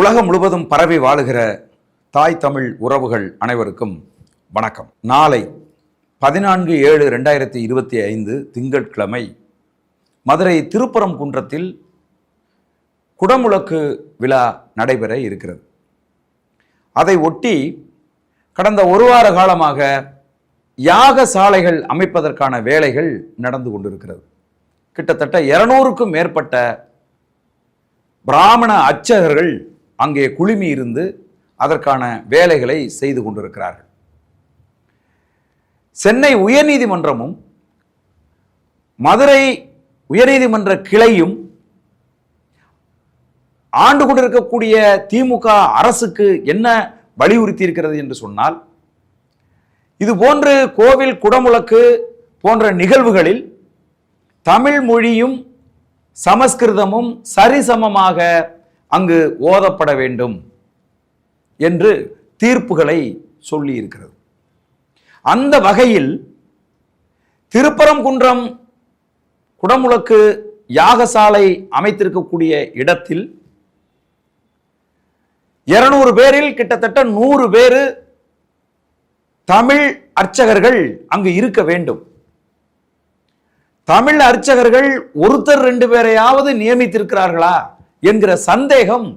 உலகம் முழுவதும் பரவி வாழுகிற தாய் தமிழ் உறவுகள் அனைவருக்கும் வணக்கம். நாளை பதினான்கு ஏழு ரெண்டாயிரத்தி இருபத்தி ஐந்து திங்கட்கிழமை மதுரை திருப்புறம் குன்றத்தில் குடமுழக்கு விழா நடைபெற இருக்கிறது. அதை ஒட்டி கடந்த ஒரு வார காலமாக யாக சாலைகள் அமைப்பதற்கான வேலைகள் நடந்து கொண்டிருக்கிறது. கிட்டத்தட்ட இருநூறுக்கும் மேற்பட்ட பிராமண அர்ச்சகர்கள் அங்கே குழுமி இருந்து அதற்கான வேலைகளை செய்து கொண்டிருக்கிறார்கள். சென்னை உயர்நீதிமன்றமும் மதுரை உயர்நீதிமன்ற கிளையும் ஆண்டு கொண்டிருக்கக்கூடிய திமுக அரசுக்கு என்ன வலியுறுத்தி இருக்கிறது என்று சொன்னால் இது போன்று கோவில் குடமுழக்கு போன்ற நிகழ்வுகளில் தமிழ் மொழியும் சமஸ்கிருதமும் சரிசமமாக அங்கு ஓதப்பட வேண்டும் என்று தீர்ப்புகளை சொல்லி இருக்கிறது அந்த வகையில் திருப்பரங்குன்றம் குடமுழக்கு யாகசாலை அமைத்திருக்கக்கூடிய இடத்தில் இருநூறு பேரில் கிட்டத்தட்ட நூறு பேரு தமிழ் அர்ச்சகர்கள் அங்கு இருக்க வேண்டும். தமிழ் அர்ச்சகர்கள் ஒருத்தர் ரெண்டு பேரையாவது நியமித்திருக்கிறார்களா? என்கிற சந்தேகம்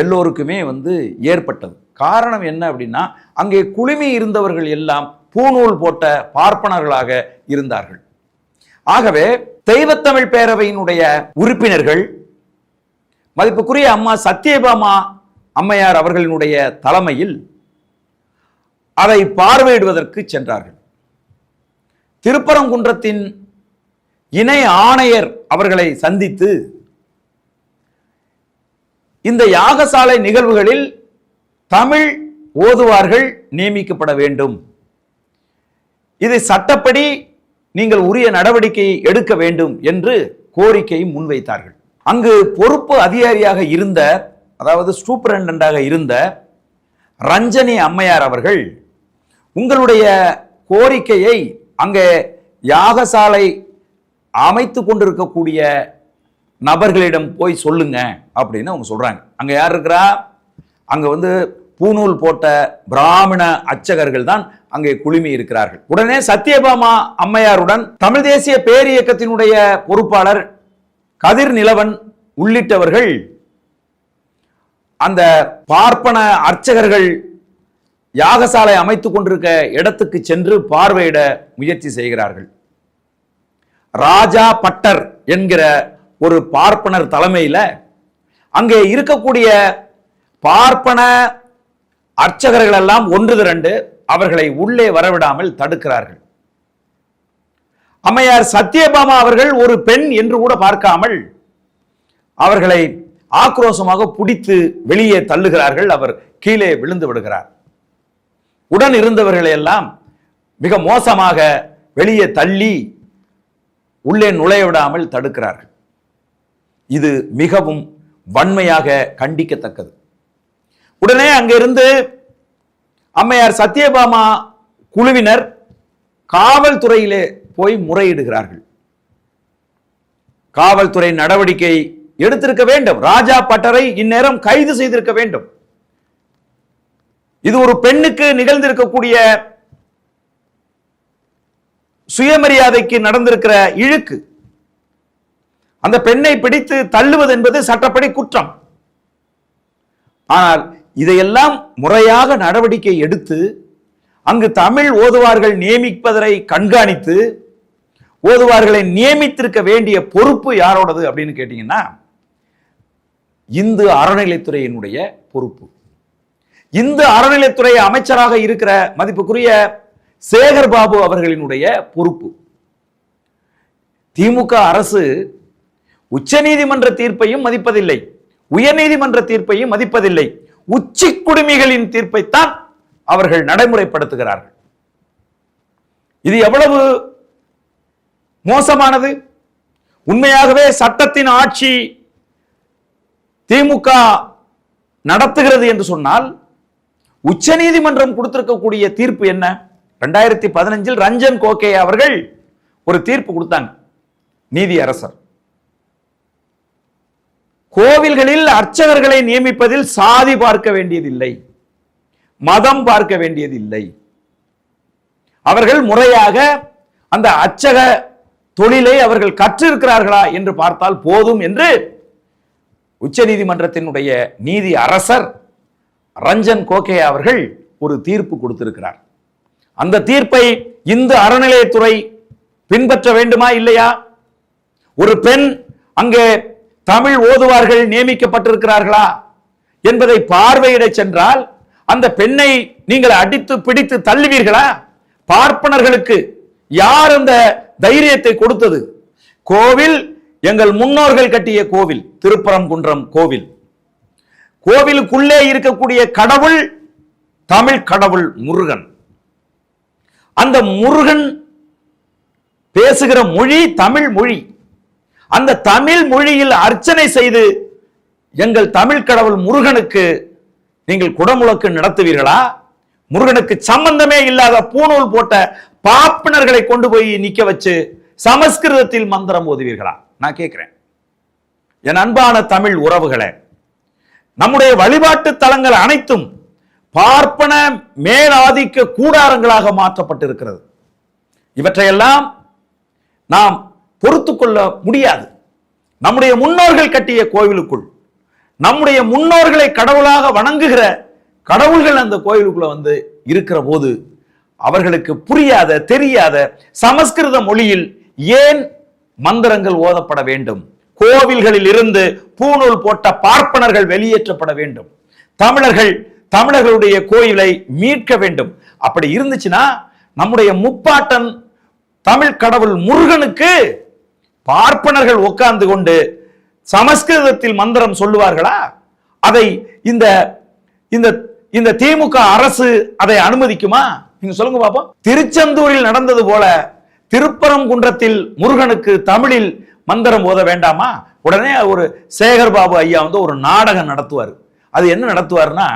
எல்லோருக்குமே வந்து ஏற்பட்டது. காரணம் என்ன அப்படின்னா அங்கே குழுமி இருந்தவர்கள் எல்லாம் பூநூல் போட்ட பார்ப்பனர்களாக இருந்தார்கள். ஆகவே தெய்வத்தமிழ் பேரவையினுடைய உறுப்பினர்கள் மதிப்புக்குரிய அம்மா சத்யபாமா அம்மையார் அவர்களினுடைய தலைமையில் அதை பார்வையிடுவதற்கு சென்றார்கள். திருப்பரங்குன்றத்தின் இணை ஆணையர் அவர்களை சந்தித்து இந்த யாகசாலை நிகழ்வுகளில் தமிழ் ஓதுவார்கள் நியமிக்கப்பட வேண்டும். இது சட்டப்படி நீங்கள் உரிய நடவடிக்கை எடுக்க வேண்டும் என்று கோரிக்கை முன்வைத்தார்கள். அங்கு பொறுப்பு அதிகாரியாக இருந்த அதாவது சூப்பரண்டாக இருந்த ரஞ்சனி அம்மையார் அவர்கள் உங்களுடைய கோரிக்கையை அங்கே யாகசாலை அமைத்து கொண்டிருக்கக்கூடிய நபர்களிடம் போய் சொல்லுங்க அப்படின்னு அவங்க சொல்றாங்க. அங்கே யார் இருக்கிறா? அங்க வந்து பூநூல் போட்ட பிராமண அர்ச்சகர்கள் தான் அங்கே குழுமி இருக்கிறார்கள். உடனே சத்யபாமா அம்மையாருடன் தமிழ் தேசிய பேரியக்கத்தினுடைய பொறுப்பாளர் கதிர் நிலவன் உள்ளிட்டவர்கள் அந்த பார்ப்பன அர்ச்சகர்கள் யாகசாலை அமைத்துக் கொண்டிருக்க இடத்துக்கு சென்று பார்வையிட முயற்சி செய்கிறார்கள். ராஜா பட்டர் என்கிற ஒரு பார்ப்பனர் தலைமையில அங்கே இருக்கக்கூடிய பார்ப்பன அர்ச்சகர்கள் எல்லாம் ஒன்று திரண்டு அவர்களை உள்ளே வரவிடாமல் தடுக்கிறார்கள். அம்மையார் சத்யபாமா அவர்கள் ஒரு பெண் என்று கூட பார்க்காமல் அவர்களை ஆக்ரோஷமாக பிடித்து வெளியே தள்ளுகிறார்கள். அவர் கீழே விழுந்து விடுகிறார். உடன் இருந்தவர்களை எல்லாம் மிக மோசமாக வெளியே தள்ளி உள்ளே நுழைய விடாமல் தடுக்கிறார்கள். இது மிகவும் வன்மையாக கண்டிக்கத்தக்கது. உடனே அங்கிருந்து அம்மையார் சத்யபாமா குழுவினர் காவல்துறையிலே போய் முறையிடுகிறார்கள். காவல்துறை நடவடிக்கை எடுத்திருக்க வேண்டும். ராஜா பட்டரை இந்நேரம் கைது செய்திருக்க வேண்டும். இது ஒரு பெண்ணுக்கு நிகழ்ந்திருக்கக்கூடிய சுயமரியாதைக்கு நடந்திருக்கிற இழுக்கு. அந்த பெண்ணை பிடித்து தள்ளுவது என்பது சட்டப்படி குற்றம். ஆனால் இதையெல்லாம் முறையாக நடவடிக்கை எடுத்து அங்கு தமிழ் ஓதுவார்கள் நியமிப்பதை கண்காணித்து ஓதுவார்களை நியமித்திருக்க வேண்டிய பொறுப்பு யாரோடது அப்படின்னு கேட்டீங்கன்னா இந்து அறநிலைத்துறையினுடைய பொறுப்பு. இந்து அறநிலைத்துறை அமைச்சராக இருக்கிற மதிப்புக்குரிய சேகர் பாபு அவர்களினுடைய பொறுப்பு. திமுக அரசு உச்சநீதிமன்ற தீர்ப்பையும் மதிப்பதில்லை. உயர்நீதிமன்ற தீர்ப்பையும் மதிப்பதில்லை. உச்சி குடுமிகளின் தீர்ப்பைத்தான் அவர்கள் நடைமுறைப்படுத்துகிறார்கள். இது எவ்வளவு மோசமானது? உண்மையாகவே சட்டத்தின் ஆட்சி திமுக நடத்துகிறது என்று சொன்னால் உச்சநீதிமன்றம் கொடுத்திருக்கக்கூடிய தீர்ப்பு என்ன? ரெண்டாயிரத்தி பதினஞ்சில் ரஞ்சன் கோகே அவர்கள் ஒரு தீர்ப்பு கொடுத்தாங்க நீதி அரசர் கோவில்களில் அர்ச்சகர்களை நியமிப்பதில் சாதி பார்க்க வேண்டியதில்லை. மதம் பார்க்க வேண்டியதில்லை. அவர்கள் முறையாக அந்த அச்சக தொழிலை அவர்கள் கற்றிருக்கிறார்களா என்று பார்த்தால் போதும் என்று உச்ச நீதிமன்றத்தினுடைய நீதி அரசர் ரஞ்சன் கோகே அவர்கள் ஒரு தீர்ப்பு கொடுத்திருக்கிறார். அந்த தீர்ப்பை இந்து அறநிலையத்துறை பின்பற்ற வேண்டுமா இல்லையா? ஒரு பெண் அங்கே தமிழ் ஓதுவார்கள் நியமிக்கப்பட்டிருக்கிறார்களா என்பதை பார்வையிட சென்றால் அந்த பெண்ணை நீங்கள் அடித்து பிடித்து தள்ளுவீர்களா? பார்ப்பனர்களுக்கு யார் அந்த தைரியத்தை கொடுத்தது? கோவில் எங்கள் முன்னோர்கள் கட்டிய கோவில் திருப்பரங்குன்றம் கோவில். கோவிலுக்குள்ளே இருக்கக்கூடிய கடவுள் தமிழ் கடவுள் முருகன். அந்த முருகன் பேசுகிற மொழி தமிழ் மொழி. அந்த தமிழ் மொழியில் அர்ச்சனை செய்து எங்கள் தமிழ் கடவுள் முருகனுக்கு நீங்கள் குடமுழக்கு நடத்துவீர்களா? முருகனுக்கு சம்பந்தமே இல்லாத பூநூல் போட்ட பாப்பினர்களை கொண்டு போய் நிக்க வச்சு சமஸ்கிருதத்தில் மந்திரம் ஓதுவீர்களா? நான் கேட்கிறேன் என் அன்பான தமிழ் உறவுகளே நம்முடைய வழிபாட்டு தலங்கள் அனைத்தும் பார்ப்பன மேலாதிக்க கூடாரங்களாக மாற்றப்பட்டிருக்கிறது. இவற்றையெல்லாம் நாம் பொறுத்து கொள்ள முடியாது. நம்முடைய முன்னோர்கள் கட்டிய கோவிலுக்குள் நம்முடைய முன்னோர்களை கடவுளாக வணங்குகிற கடவுள்கள் அந்த கோயிலுக்குள்ள வந்து இருக்கிற போது அவர்களுக்கு புரியாத தெரியாத சமஸ்கிருத மொழியில் ஏன் மந்திரங்கள் ஓதப்பட வேண்டும்? கோவில்களில் இருந்து பூணூல் போட்ட பார்ப்பனர்கள் வெளியேற்றப்பட வேண்டும். தமிழர்கள் தமிழர்களுடைய கோயிலை மீட்க வேண்டும். அப்படி இருந்துச்சுன்னா நம்முடைய முப்பாட்டன் தமிழ் கடவுள் முருகனுக்கு பார்ப்பனர்கள் உட்கார்ந்து கொண்டு சமஸ்கிருதத்தில் மந்திரம் சொல்லுவார்களா? அதை இந்த இந்த இந்த திமுக அரசு அதை அனுமதிக்குமா? நீங்க சொல்லுங்க பாப்போம். திருச்செந்தூரில் நடந்தது போல திருப்பரங்குன்றத்தில் முருகனுக்கு தமிழில் மந்திரம் ஓத வேண்டாமா? உடனே ஒரு சேகர் பாபு ஐயா வந்து ஒரு நாடகம் நடத்துவார். அது என்ன நடத்துவார்னா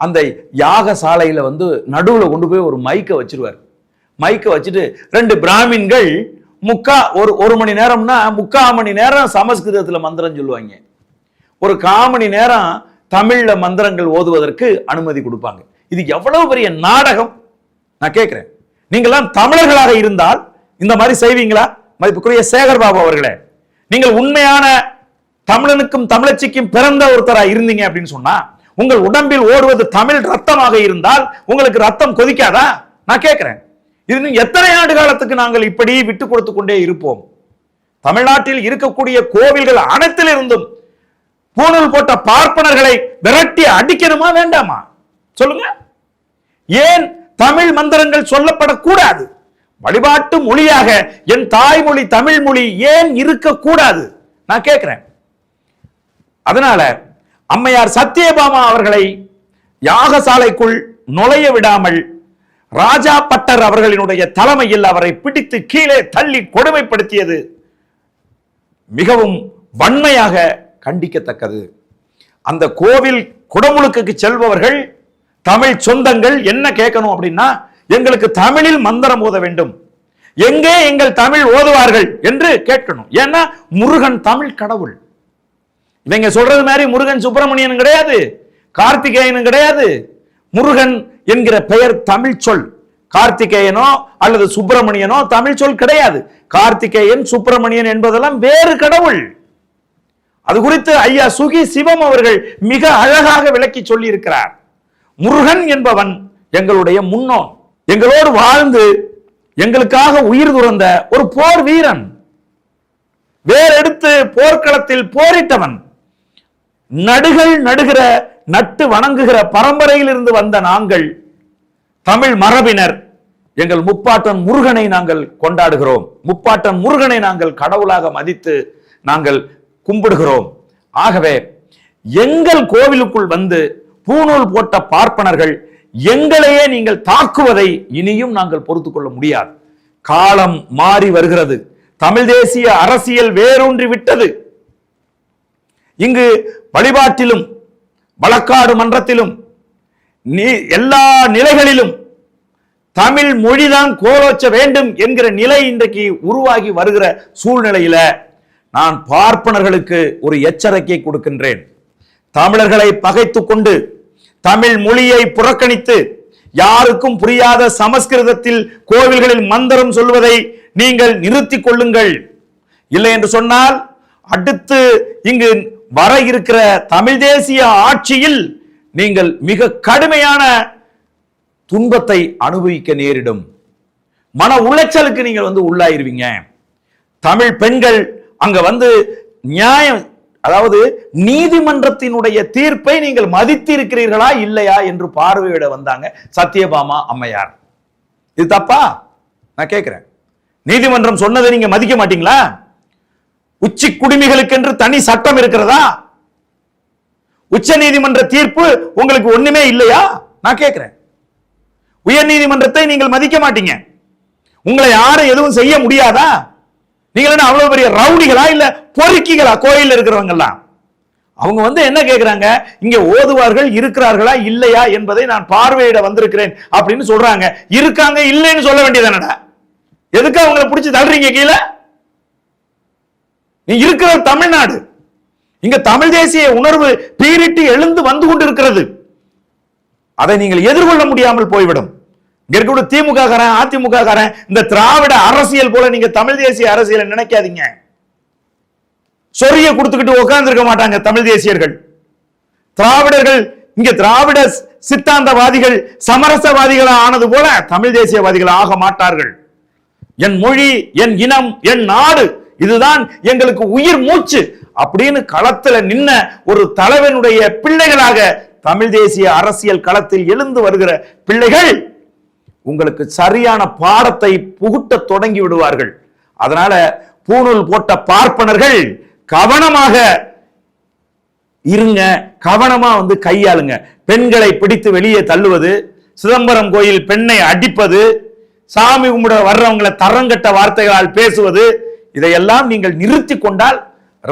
அந்த யாக சாலையில் வந்து நடுவில் கொண்டு போய் ஒரு மைக்கை வச்சிருவார். மைக்கை வச்சுட்டு ரெண்டு பிராமின்கள் முக்கா ஒரு ஒரு மணி நேரம்னா முக்கால் மணி நேரம் சமஸ்கிருதத்தில் மந்திரம் சொல்லுவாங்க. ஒரு காமணி நேரம் தமிழில் மந்திரங்கள் ஓதுவதற்கு அனுமதி கொடுப்பாங்க. இது எவ்வளவு பெரிய நாடகம்? நான் கேட்குறேன். நீங்களாம் தமிழர்களாக இருந்தால் இந்த மாதிரி செய்வீங்களா? மதிப்புக்குரிய சேகர் பாபு அவர்களே நீங்கள் உண்மையான தமிழனுக்கும் தமிழச்சிக்கும் பிறந்த ஒருத்தராக இருந்தீங்க அப்படின்னு சொன்னா உங்கள் உடம்பில் ஓடுவது தமிழ் ரத்தமாக இருந்தால் உங்களுக்கு ரத்தம் கொதிக்காதா? நான் கேட்கிறேன். இன்னும் எத்தனை ஆண்டு காலத்துக்கு நாங்கள் இப்படி விட்டு கொடுத்து கொண்டே இருப்போம்? தமிழ்நாட்டில் இருக்கக்கூடிய கோவில்கள் அனைத்திலிருந்தும் பூணூல் போட்ட பார்ப்பனர்களை விரட்டி அடிக்கணுமா வேண்டாமா? சொல்லுங்க. ஏன் தமிழ் மந்திரங்கள் சொல்லப்படக்கூடாது? வழிபாட்டு மொழியாக என் தாய்மொழி தமிழ் மொழி ஏன் இருக்கக்கூடாது? நான் கேட்கிறேன். அதனால அம்மையார் சத்யபாமா அவர்களை யாகசாலைக்குள் நுழைய விடாமல் ராஜா பட்டர் அவர்களினுடைய தலைமையில் அவரை பிடித்து கீழே தள்ளி கொடுமைப்படுத்தியது மிகவும் வன்மையாக கண்டிக்கத்தக்கது. அந்த கோவில் குடமுழுக்குக்கு செல்பவர்கள் தமிழ் சொந்தங்கள் என்ன கேட்கணும் அப்படின்னா எங்களுக்கு தமிழில் மந்திரம் ஓத வேண்டும். எங்கே எங்கள் தமிழ் ஓதுவார்கள் என்று கேட்கணும். ஏன்னா முருகன் தமிழ் கடவுள். இவங்க சொல்றது மாதிரி முருகன் சுப்பிரமணியன் கிடையாது கார்த்திகேயனும் கிடையாது. முருகன் என்கிற பெயர் தமிழ் சொல். கார்த்திகேயனோ அல்லது சுப்பிரமணியனோ தமிழ் சொல் கிடையாது. கார்த்திகேயன் சுப்பிரமணியன் என்பதெல்லாம் வேறு கடவுள். அது குறித்து ஐயா சுகி சிவம் அவர்கள் மிக அழகாக விளக்கி சொல்லி இருக்கிறார் முருகன் என்பவன் எங்களுடைய முன்னோன். எங்களோடு வாழ்ந்து எங்களுக்காக உயிர் துறந்த ஒரு போர் வீரன். வேறெடுத்து போர்க்களத்தில் போரிட்டவன். நடுகள் நடுகிற நட்டு வணங்குகிற பரம்பரையிலிருந்து வந்த நாங்கள் தமிழ் மரபினர். எங்கள் முப்பாட்டன் முருகனை நாங்கள் கொண்டாடுகிறோம். முப்பாட்டன் முருகனை நாங்கள் கடவுளாக மதித்து நாங்கள் கும்பிடுகிறோம். ஆகவே எங்கள் கோவிலுக்குள் வந்து பூணூல் போட்ட பார்ப்பனர்கள் எங்களையே நீங்கள் தாக்குவதை இனியும் நாங்கள் பொறுத்து கொள்ள முடியாது. காலம் மாறி வருகிறது. தமிழ் தேசிய அரசியல் வேரூன்றி விட்டது. இங்கு வழிபாட்டிலும் வழக்காடு மன்றத்திலும் நீ எல்லா நிலைகளிலும் தமிழ் மொழிதான் கோலோச்ச வேண்டும் என்கிற நிலை இன்றைக்கு உருவாகி வருகிற சூழ்நிலையில நான் பார்ப்பனர்களுக்கு ஒரு எச்சரிக்கை கொடுக்கின்றேன். தமிழர்களை பகைத்து கொண்டு தமிழ் மொழியை புறக்கணித்து யாருக்கும் புரியாத சமஸ்கிருதத்தில் கோவில்களில் மந்திரம் சொல்வதை நீங்கள் நிறுத்திக் கொள்ளுங்கள். இல்லை என்று சொன்னால் அடுத்து இங்கு வர இருக்கிற தமிழ் தேசிய ஆட்சியில் நீங்கள் மிக கடுமையான துன்பத்தை அனுபவிக்க நேரிடும். மன உளைச்சலுக்கு நீங்கள் வந்து உள்ளாயிருவீங்க. தமிழ் பெண்கள் அங்க வந்து நியாயம் அதாவது நீதிமன்றத்தினுடைய தீர்ப்பை நீங்கள் மதித்து இருக்கிறீர்களா இல்லையா என்று பார்வையிட வந்தாங்க சத்யபாமா அம்மையார். இது தப்பா? நான் கேட்கிறேன் நீதிமன்றம் சொன்னதை நீங்க மதிக்க மாட்டீங்களா? உச்சி குடிமிகளுக்கென்று தனி சட்டம் இருக்கிறதா? உச்ச நீதிமன்ற தீர்ப்பு உங்களுக்கு ஒண்ணுமே இல்லையா? நான் கேட்கிறேன் உயர் நீதிமன்றத்தை நீங்கள் மதிக்க மாட்டீங்க. உங்களை யாரும் எதுவும் செய்ய முடியாதா? நீங்கள் என்ன அவ்வளவு பெரிய ரவுடிகளா இல்ல பொறுக்கிகளா கோயில் இருக்கிறவங்கெல்லாம்? அவங்க வந்து என்ன கேட்கிறாங்க இங்க ஓதுவார்கள் இருக்கிறார்களா இல்லையா என்பதை நான் பார்வையிட வந்திருக்கிறேன் அப்படின்னு சொல்றாங்க. இருக்காங்க இல்லைன்னு சொல்ல வேண்டியதானடா எதுக்கு அவங்களை பிடிச்சி தள்ளுறீங்க கீழே? நீ இருக்கிற தமிழ்நாடு. இங்க தமிழ் தேசிய உணர்வு பீரிட்டு எழுந்து வந்து கொண்டிருக்கிறது. அதை நீங்கள் எதிர்கொள்ள முடியாமல் போய்விடும். இங்க இருக்கக்கூடிய திமுக காரன் அதிமுக காரன் இந்த திராவிட அரசியல் போல நீங்க தமிழ் தேசிய அரசியலை நினைக்காதீங்க. சொரிய கொடுத்துக்கிட்டு உட்கார்ந்து இருக்க மாட்டாங்க தமிழ் தேசியர்கள். திராவிடர்கள் இங்க திராவிட சித்தாந்தவாதிகள் சமரசவாதிகளா ஆனது போல தமிழ் தேசியவாதிகள் ஆக மாட்டார்கள். என் மொழி என் இனம் என் நாடு இதுதான் எங்களுக்கு உயிர் மூச்சு அப்படின்னு களத்துல நின்ன ஒரு தலைவனுடைய பிள்ளைகளாக தமிழ் தேசிய அரசியல் களத்தில் எழுந்து வருகிற பிள்ளைகள் உங்களுக்கு சரியான பாடத்தை புகுட்ட தொடங்கி விடுவார்கள். அதனால பூணூல் போட்ட பார்ப்பனர்கள் கவனமாக இருங்க கவனமா வந்து கையாளுங்க. பெண்களை பிடித்து வெளியே தள்ளுவது சிதம்பரம் கோயில் பெண்ணை அடிப்பது சாமி கும்பிட வர்றவங்களை தரங்கட்ட வார்த்தைகளால் பேசுவது இதையெல்லாம் நீங்கள் நிறுத்தி கொண்டால்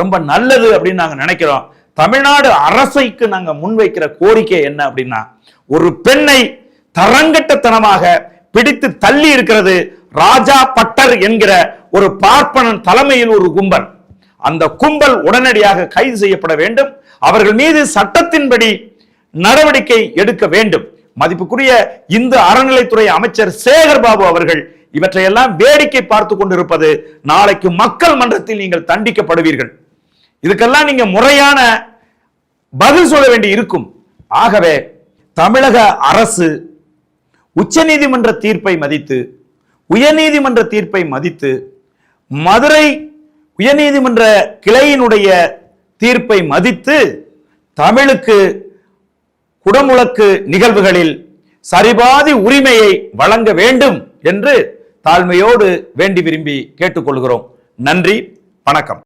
ரொம்ப நல்லது அப்படின்னு நாங்கள் நினைக்கிறோம். தமிழ்நாடு அரசைக்கு நாங்கள் முன்வைக்கிற கோரிக்கை என்ன அப்படின்னா ஒரு பெண்ணை தரங்கட்டத்தனமாக பிடித்து தள்ளி இருக்கிறது ராஜா பட்டர் என்கிற ஒரு பார்ப்பனன் தலைமையில் ஒரு கும்பல். அந்த கும்பல் உடனடியாக கைது செய்யப்பட வேண்டும். அவர்கள் மீது சட்டத்தின்படி நடவடிக்கை எடுக்க வேண்டும். மதிப்புக்குரிய இந்து அறநிலைத்துறை அமைச்சர் சேகர் பாபு அவர்கள் இவற்றையெல்லாம் வேடிக்கை பார்த்து கொண்டிருப்பது நாளைக்கு மக்கள் மன்றத்தில் நீங்கள் தண்டிக்கப்படுவீர்கள். இதுக்கெல்லாம் நீங்க முறையான பதில் சொல்ல வேண்டி இருக்கும். ஆகவே தமிழக அரசு உச்சநீதிமன்ற தீர்ப்பை மதித்து உயர்நீதிமன்ற தீர்ப்பை மதித்து மதுரை உயர்நீதிமன்ற கிளையினுடைய தீர்ப்பை மதித்து தமிழுக்கு குடமுழக்கு நிகழ்வுகளில் சரிபாதி உரிமையை வழங்க வேண்டும் என்று தாழ்மையோடு வேண்டி விரும்பி கேட்டுக்கொள்கிறோம். நன்றி வணக்கம்.